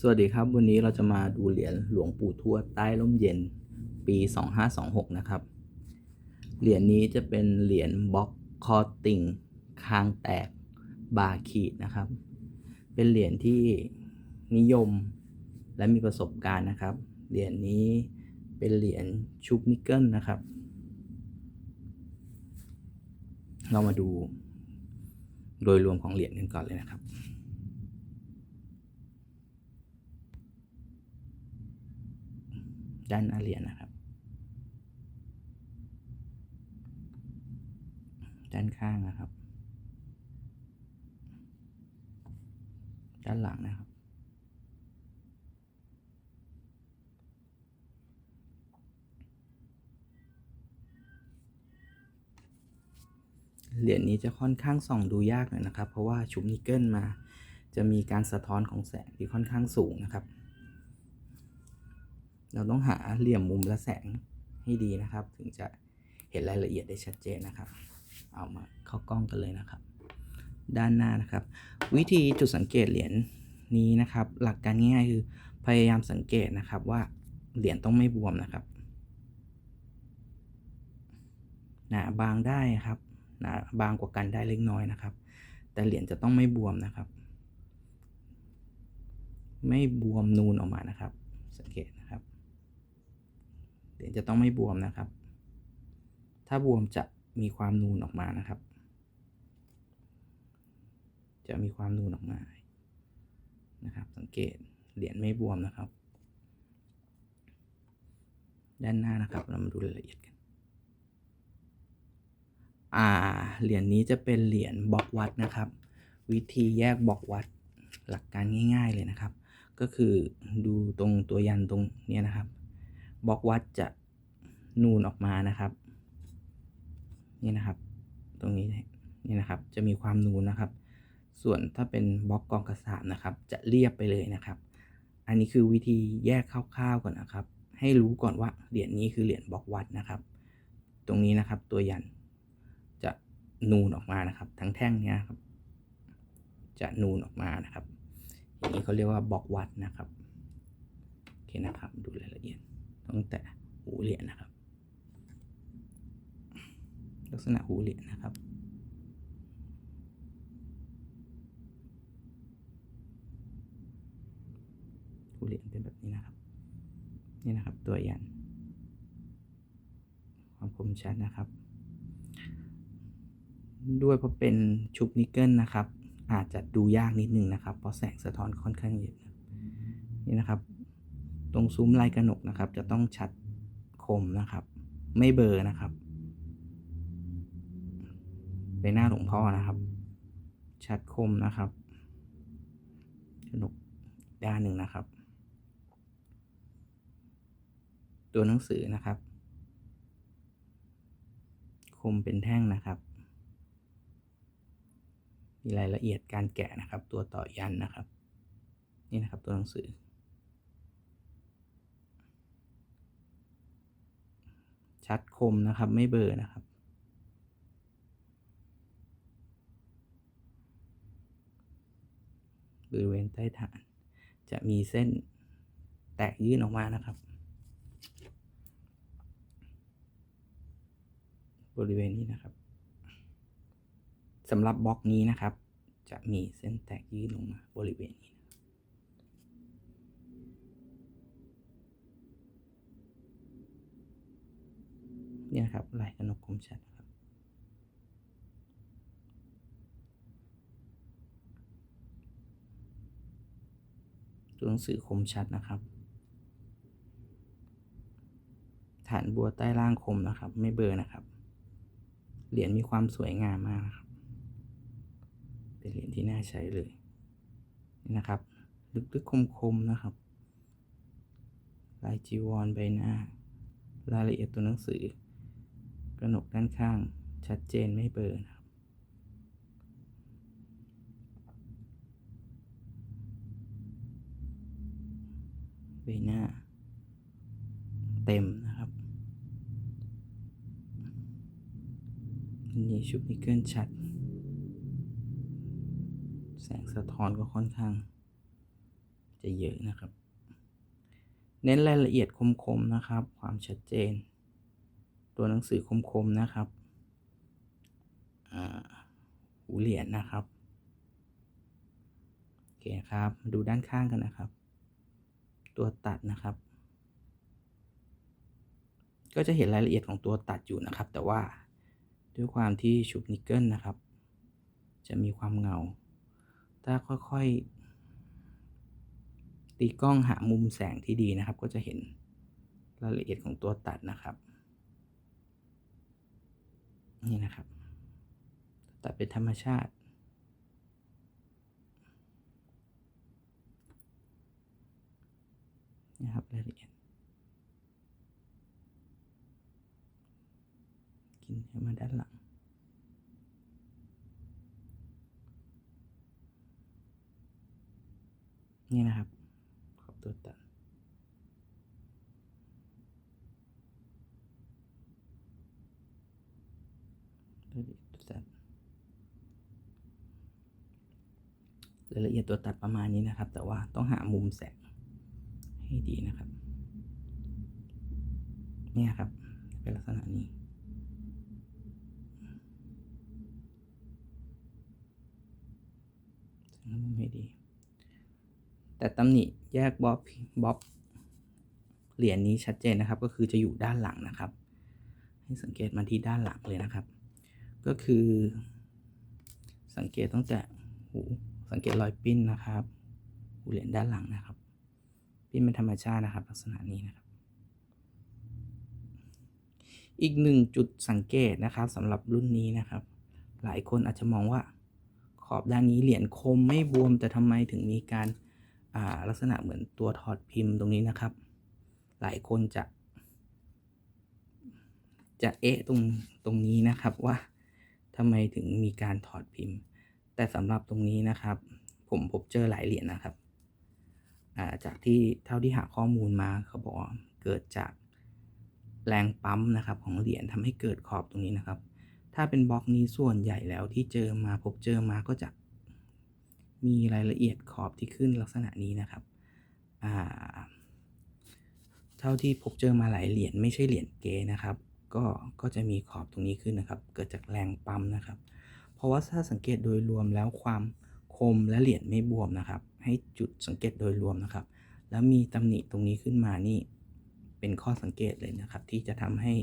สวัสดีครับ วันนี้เราจะมาดูเหรียญหลวงปู่ทวดใต้ร่มเย็นปี 2526 นะครับ เหรียญนี้จะเป็นเหรียญบล็อกคอติ่งคางแตกบาขีดนะครับ เป็นเหรียญที่นิยมและมีประสบการณ์นะครับ เหรียญนี้เป็นเหรียญชุบนิกเกิลนะครับ เรามาดูโดยรวมของเหรียญกันก่อนเลยนะครับ ด้านหน้าเหรียญนะครับ ด้านข้างนะครับ ด้านหลังนะครับ เหรียญนี้จะค่อนข้างส่องดูยากหน่อยนะครับ เพราะว่าชุบนิกเกิลมาจะมีการสะท้อนของแสงที่ค่อนข้างสูงนะครับ เราต้องหาเหลี่ยมมุมและแสงให้ดีนะครับ ถึงจะเห็นรายละเอียดได้ชัดเจนนะครับ เอามาเข้ากล้องกันเลยนะครับ ด้านหน้านะครับ วิธีจุดสังเกตเหรียญนี้นะครับ หลักการง่ายๆคือพยายามสังเกตนะครับว่าเหรียญต้องไม่บวมนะครับหนาบางได้ครับหนาบางกว่ากันได้เล็กน้อยนะครับ แต่เหรียญจะต้องไม่บวมนะครับ ไม่บวมนูนออกมานะครับ สังเกต เหรียญจะต้องไม่บวมนะครับ ถ้าบวมจะมีความนูนออกมานะครับ จะมีความนูนออกมานะครับ สังเกตเหรียญไม่บวมนะครับ ด้านหน้านะครับ เรามาดูรายละเอียดกัน อ่า เหรียญนี้จะเป็นเหรียญบล็อกวัดนะครับ วิธีแยกบล็อกวัดหลักการง่าย ๆเลยนะครับ ก็คือดูตรงตัวยันตรงเนี้ยนะครับ บล็อกวัดจะนูนออกมานะครับ นี่นะครับ ตรงนี้นี่นะครับ จะมีความนูนนะครับ ส่วนถ้าเป็นบล็อกกองกระสาบนะครับ จะเรียบไปเลยนะครับ อันนี้คือวิธีแยกคร่าวๆก่อนนะครับ ให้รู้ก่อนว่าเหรียญนี้คือเหรียญบล็อกวัดนะครับ ตรงนี้นะครับตัวยันจะนูนออกมานะครับ ทั้งแท่งเนี้ยครับ จะนูนออกมานะครับอย่างนี้เขาเรียกว่าบล็อกวัดนะครับโอเคนะครับ ดูรายละเอียด ตั้งแต่หูเหรียญนะครับ ลักษณะหูเหรียญนะครับหูเหรียญเป็นแบบนี้นะครับ นี่นะครับ ตัวยัน ความคมชัดนะครับ ด้วยเพราะเป็นชุบนิกเกิลนะครับ อาจจะดูยากนิดนึงนะครับ เพราะแสงสะท้อนค่อนข้างเยอะนี่นะครับ ตรงซุ้มลายกระหนกนะครับ จะต้องชัดคมนะครับ ไม่เบลอร์นะครับใบหน้าหลวงพ่อนะครับ ชัดคมนะครับกระหนกด้านหนึ่งนะครับ ตัวหนังสือนะครับ คมเป็นแท่งนะครับมีรายละเอียดการแกะนะครับ ตัวต่อยันนะครับ นี่นะครับตัวหนังสือ ชัดคมนะครับ ไม่เบลอนะครับ บริเวณใต้ฐาน จะมีเส้นแตกยื่นออกมานะครับ บริเวณนี้นะครับสำหรับบล็อกนี้นะครับ จะมีเส้นแตกยื่นลงมาบริเวณนี้ นี่นะครับลายกระหนกคมชัดครับตัวหนังสือคมชัดนะครับ ฐานบัวใต้ล่างคมนะครับ ไม่เบลอร์นะครับ เหรียญมีความสวยงามมากนะครับ เป็นเหรียญที่น่าใช้เลยนี่นะครับ ลึกๆคมๆนะครับลายจีวรใบหน้ารายละเอียดตัวหนังสือ กระหนกด้านข้างชัดเจนไม่เบลอนะครับ ใบหน้า เต็มนะครับนี่ชุบนิกเกิลชัด แสงสะท้อนก็ค่อนข้าง จะเยอะนะครับ เน้นรายละเอียดคมๆนะครับ ความชัดเจน ตัวหนังสือคมๆนะครับอ่าหูเหรียญนะครับ โอเคครับมาดูด้านข้างกันนะครับ ตัวตัดนะครับ ก็จะเห็นรายละเอียดของตัวตัดอยู่นะครับ แต่ว่าด้วยความที่ชุบนิกเกิลนะครับ จะมีความเงา ถ้าค่อยๆ ตีกล้องหามุมแสงที่ดีนะครับ ก็จะเห็นรายละเอียดของตัวตัดนะครับ นี่นะครับ ตัดเป็นธรรมชาติ นะครับรายละเอียด กินเข้ามาด้านหลังนี่นะครับ ขอบตัวตัด รายละเอียดตัวตัด รายละเอียดตัวตัดประมาณนี้นะครับ แต่ว่าต้องหามุมแสงให้ดีนะครับ เนี่ยครับ เป็นลักษณะนี้หามุมให้ดี แต่ตำหนิแยกบ๊อบบ๊อบเหรียญนี้ชัดเจนนะครับ ก็คือจะอยู่ด้านหลังนะครับ ให้สังเกตมาที่ด้านหลังเลยนะครับ ก็คือสังเกตตั้งแต่หู สังเกตรอยปิ้นนะครับหูเหรียญด้านหลังนะครับ ปิ้นเป็นธรรมชาตินะครับ ลักษณะนี้นะครับ อีกหนึ่งจุดสังเกตนะครับสำหรับรุ่นนี้นะครับ หลายคนอาจจะมองว่าขอบด้านนี้เหรียญคมไม่บวมแต่ทำไมถึงมีการาลักษณะเหมือนตัวถอดพิมพ์ตรงนี้นะครับ หลายคนจะ จะเอะตรงตรงนี้นะครับว่าทำไมถึงมีการถอดพิมพ์ แต่สำหรับตรงนี้นะครับ ผมพบเจอหลายเหรียญนะครับาจากที่เท่าที่หาข้อมูลมาเขาบอกเกิดจากแรงปั๊มนะครับของเหรียญทำให้เกิดขอบตรงนี้นะครับ ถ้าเป็นบล็อกนี้ส่วนใหญ่แล้วที่เจอมาพบเจอมาก็จะมีรายละเอียดขอบที่ขึ้นลักษณะนี้นะครับเท่าที่พบเจอมาหลายเหรียญไม่ใช่เหรียญเกนะครับ ก็ก็จะมีขอบตรงนี้ขึ้นนะครับ เกิดจากแรงปั๊มนะครับ ราะว่าถ้าสังเกตโดยรวมแล้วความคมและเหรียญไม่บวมนะครับ ให้จุดสังเกตโดยรวมนะครับ แล้วมีตำหนิตรงนี้ขึ้นมานี่ เป็นข้อสังเกตเลยนะครับ ที่จะทำให้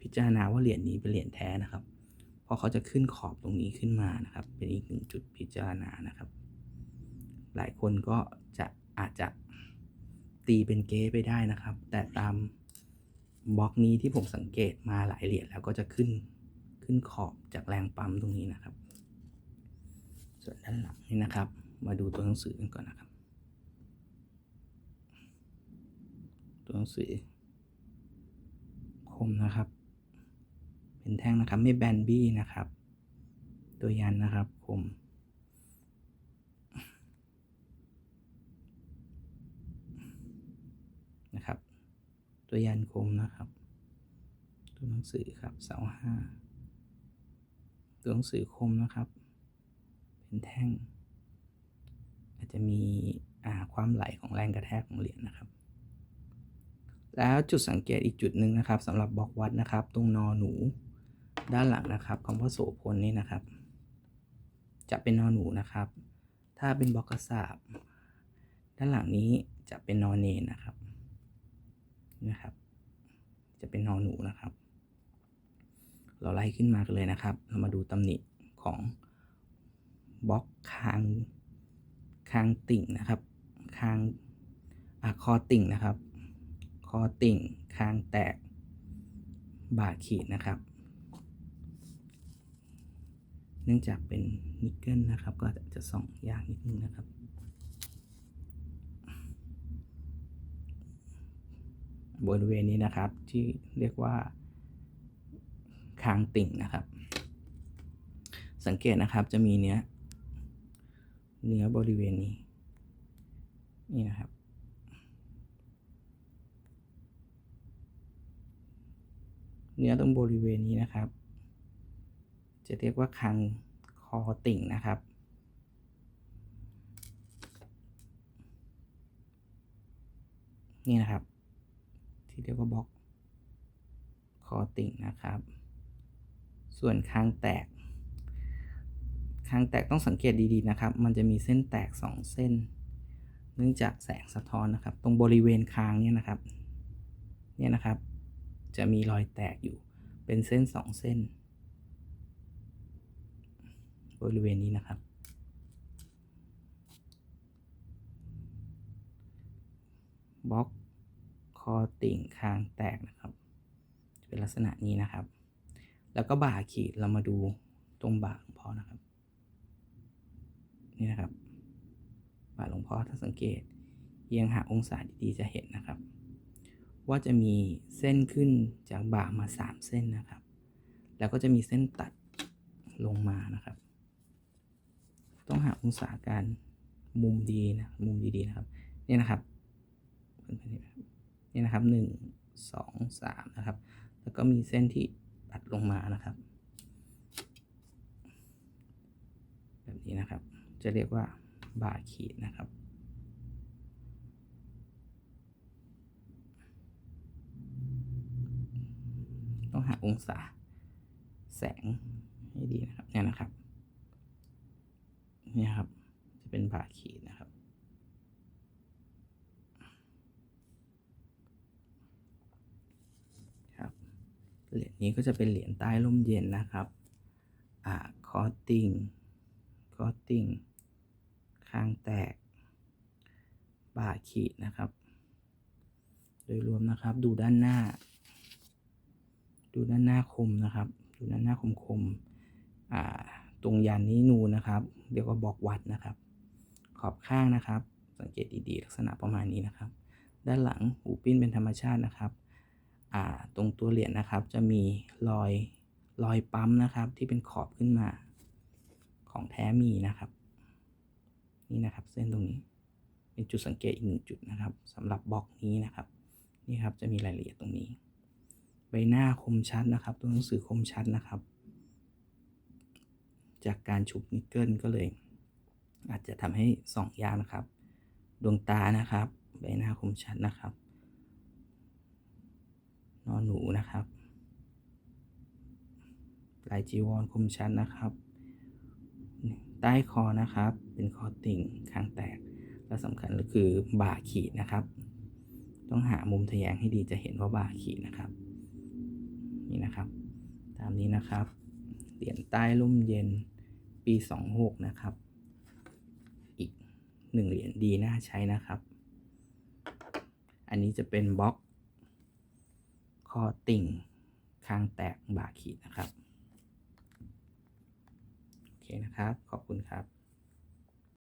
พิจารณาว่าเหรียญนี้เป็นเหรียญแท้นะครับ เพราะเขาจะขึ้นขอบตรงนี้ขึ้นมานะครับ เป็นอีกหนึ่งจุดพิจารณานะครับ หลายคนก็จะอาจจะตีเป็นเก๊ไปได้นะครับ แต่ตามบล็อกนี้ที่ผมสังเกตมาหลายเหรียญแล้วก็จะขึ้นขึ้นขอบจากแรงปั๊มตรงนี้นะครับ ส่วนด้านหลังนี่นะครับ มาดูตัวหนังสือกันก่อนนะครับ ตัวหนังสือคมนะครับ เป็นแท่งนะครับไม่แบนบี้นะครับ ตัวยันนะครับคมนะครับ ตัวยันคมนะครับ ตัวหนังสือครับเสาห้าตัวหนังสือคมนะครับ เป็นแท่ง อาจจะมีความไหลของแรงกระแทกของเหรียญนะครับ แล้วจุดสังเกตอีกจุดหนึ่งนะครับสำหรับบล็อกวัดนะครับ ตรงนอหนูด้านหลังนะครับคำว่าโสพลนี่นะครับ จะเป็นนอหนูนะครับ ถ้าเป็นบล็อกกระสาบด้านหลังนี้จะเป็นนอเนนนะครับนะครับ จะเป็นนอหนูนะครับ เราไล่ขึ้นมากันเลยนะครับ เรามาดูตำหนิของ บล็อกคางคางติ่งนะครับคางอคอติ่งนะครับ คอติ่งคางแตก บาดขีดนะครับ เนื่องจากเป็นนิกเกิลนะครับ ก็จะส่องยากนิดนึงนะครับบริเวณนี้นะครับที่เรียกว่าคางติ่งนะครับ สังเกตนะครับจะมีเนื้อ เนื้อบริเวณนี้ นี่นะครับ เนื้อตรงบริเวณนี้นะครับ จะเรียกว่าคางคอติ่งนะครับนี่นะครับ ที่เรียกว่าบล็อกคอติ่งนะครับ ส่วนคางแตก คางแตกต้องสังเกตดีๆนะครับ มันจะมีเส้นแตก 2 เส้น เนื่องจากแสงสะท้อนนะครับ ตรงบริเวณคางเนี่ยนะครับ เนี่ยนะครับ จะมีรอยแตกอยู่ เป็นเส้น 2 เส้น บริเวณนี้นะครับ บล็อกคอติ่งคางแตกนะครับจะเป็นลักษณะนี้นะครับ แล้วก็บ่าขีดเรามาดูตรงบ่าหลวงพ่อนะครับ นี่นะครับบ่าหลวงพ่อถ้าสังเกตเอียงหาองศาดีๆจะเห็นนะครับ ว่าจะมีเส้นขึ้นจากบ่ามา 3 เส้นนะครับ แล้วก็จะมีเส้นตัดลงมานะครับ ต้องหาองศาการมุมดีนะมุมดีๆนะครับนี่นะครับนี่นะครับหนึ่งสองสามนะครับ แล้วก็มีเส้นที่ตัดลงมานะครับ แบบนี้นะครับ จะเรียกว่าบาขีดนะครับ ต้องหาองศาแสงให้ดีนะครับเนี่ยนะครับเนี่ยครับ จะเป็นบาขีดนะครับ ครับ เหรียญนี้ก็จะเป็นเหรียญใต้ร่มเย็นนะครับ อ่า คอติง คอติงคางแตก บ่าขีดนะครับ โดยรวมนะครับดูด้านหน้า ดูด้านหน้าคมนะครับ ดูด้านหน้าคมคมตรงยันนี้นูนะครับ เรียกว่าบอกวัดนะครับ ขอบข้างนะครับ สังเกตดีๆ ลักษณะประมาณนี้นะครับ ด้านหลังหูปิ้นเป็นธรรมชาตินะครับตรงตัวเหรียญนะครับ จะมีรอยรอยปั๊มนะครับ ที่เป็นขอบขึ้นมา ของแท้มีนะครับ นี่นะครับ เส้นตรงนี้ เป็นจุดสังเกตอีกหนึ่งจุดนะครับสำหรับบล็อกนี้นะครับ นี่ครับจะมีรายละเอียดตรงนี้ ใบหน้าคมชัดนะครับ ตัวหนังสือคมชัดนะครับ จากการชุบนิกเกิลก็เลย อาจจะทำให้ส่องยากนะครับ ดวงตานะครับ ใบหน้าคมชัดนะครับนอนหนูนะครับลายจีวรคมชัดนะครับ ต้คอนะครับ เป็นคอติ่งคางแตก และสำคัญก็คือบ่าขีดนะครับ ต้องหามุมทะแยงให้ดีจะเห็นว่าบ่าขีดนะครับ นี่นะครับ ตามนี้นะครับเหรียญใต้ร่มเย็นปี 26 นะครับ อีกหนึ่งเหรียญดีน่าใช้นะครับ อันนี้จะเป็นบล็อกคอติ่งคางแตกบ่าขีดนะครับ เคนะครับ ขอบคุณครับ